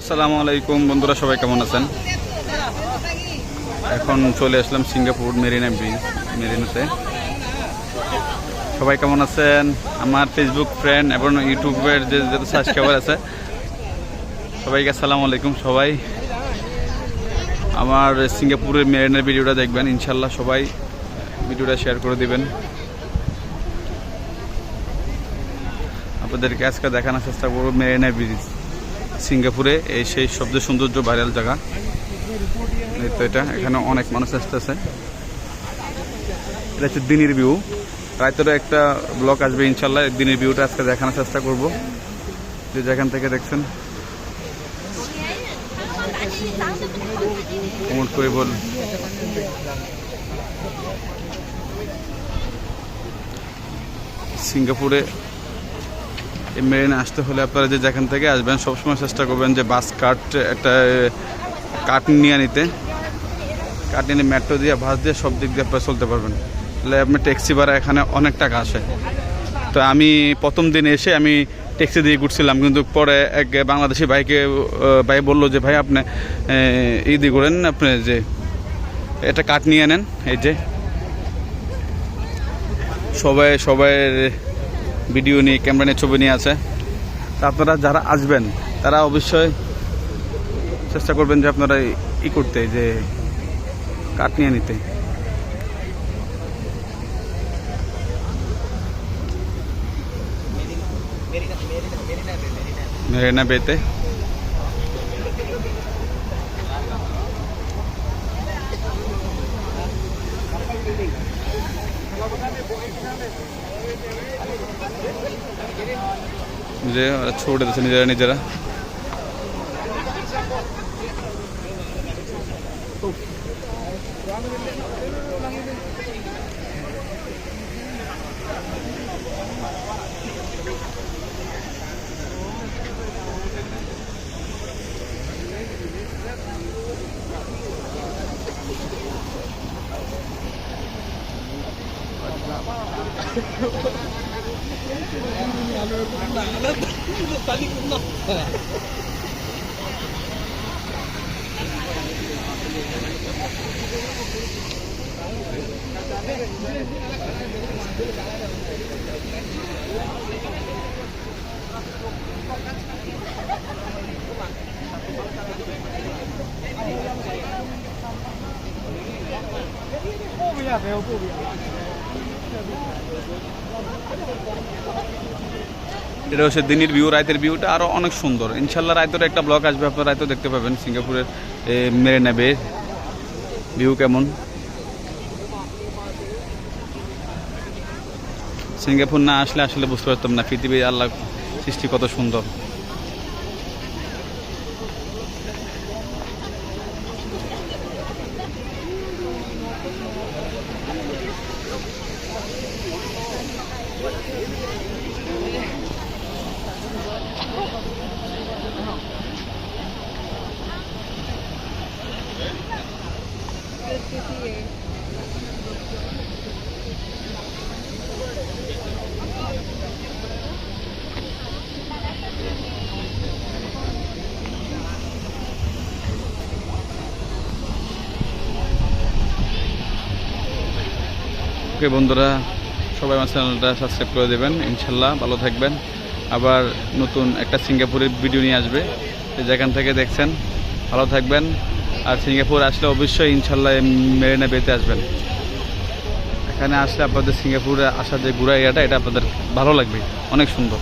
আসসালামু আলাইকুম, বন্ধুরা সবাই কেমন আছেন? এখন চলে আসলাম সিঙ্গাপুর মেরিনা ব্রিজ মেরিনাতে। সবাই কেমন আছেন? আমার ফেসবুক ফ্রেন্ড এবং ইউটিউবের যে যত সাবস্ক্রাইবার আছে, সবাইকে আসসালামু আলাইকুম সবাই। আমার সিঙ্গাপুরের মেরিনার ভিডিওটা দেখবেন ইনশাল্লাহ সবাই ভিডিওটা শেয়ার করে দিবেন। আপনাদেরকে আজকে দেখানোর চেষ্টা করব মেরিনা ব্রিজ সিঙ্গাপুরে এই সেই সবচেয়ে সৌন্দর্য ভাইরাল জায়গা। তো এটা, এখানে অনেক মানুষ আসতেছে। এটা হচ্ছে দিনের ভিউ। রাতেরও একটা ব্লক আসবে ইনশাল্লাহ দিনের ভিউটা আজকে দেখানোর চেষ্টা করব। যে যেখান থেকে দেখছেন। করে বল। সিঙ্গাপুরে মেরিনে আসতে হলে আপনারা যে যেখান থেকে আসবেন, সবসময় চেষ্টা করবেন যে বাস কাট একটা কাট নিয়ে নিতে। কাট নিয়ে মেট্রো দিয়ে বাস দিয়ে সব দিক দিয়ে আপনারা চলতে পারবেন। তাহলে আপনি ট্যাক্সি ভাড়া এখানে অনেক টাকা আসে। তো আমি প্রথম দিন এসে আমি ট্যাক্সি দিয়ে ঘুরছিলাম, কিন্তু পরে এক বাংলাদেশি ভাইকে ভাই বলল যে, ভাই আপনি ই দিয়ে করেন আপনি যে, এটা কাট নিয়ে নেন, এই যে। সবাই সবাই ভিডিও নিয়ে, ক্যামেরা নিয়ে, ছবি নিয়ে আছে। তা আপনারা যারা আসবেন, তারা অবশ্যই চেষ্টা করবেন যে আপনারা ই করতে, যে কাঠ নিয়ে নিতে। মেরিনা বেতে। যে ওরা ছুটে দিচ্ছে নিজেরা নিজেরা Jadi, ini pub ya, PO pub ya. এটা হচ্ছে দিনের ভিউ রাতের ভিউটা আরও অনেক সুন্দর। ইনশাল্লাহ রাতের একটা ব্লগ আসবে, আপনারা রাতেও দেখতে পাবেন। সিঙ্গাপুরের মেরিনা বে ভিউ কেমন? সিঙ্গাপুর না আসলে আসলে বুঝতে পারতাম না। পৃথিবীর আল্লাহ সৃষ্টি কত সুন্দর। ওকে বন্ধুরা, সবাই আমার চ্যানেলটা সাবস্ক্রাইব করে দেবেন, ইনশাল্লাহ ভালো থাকবেন। আবার নতুন একটা সিঙ্গাপুরের ভিডিও নিয়ে আসবে। যেখান থেকে দেখছেন, ভালো থাকবেন। আর সিঙ্গাপুর আসলে অবশ্যই ইনশাল্লাহ মেরিনা বেতে আসবেন। এখানে আসলে আপনাদের সিঙ্গাপুরে আসার যে ঘুরা এরিয়াটা এটা আপনাদের ভালো লাগবে। অনেক সুন্দর।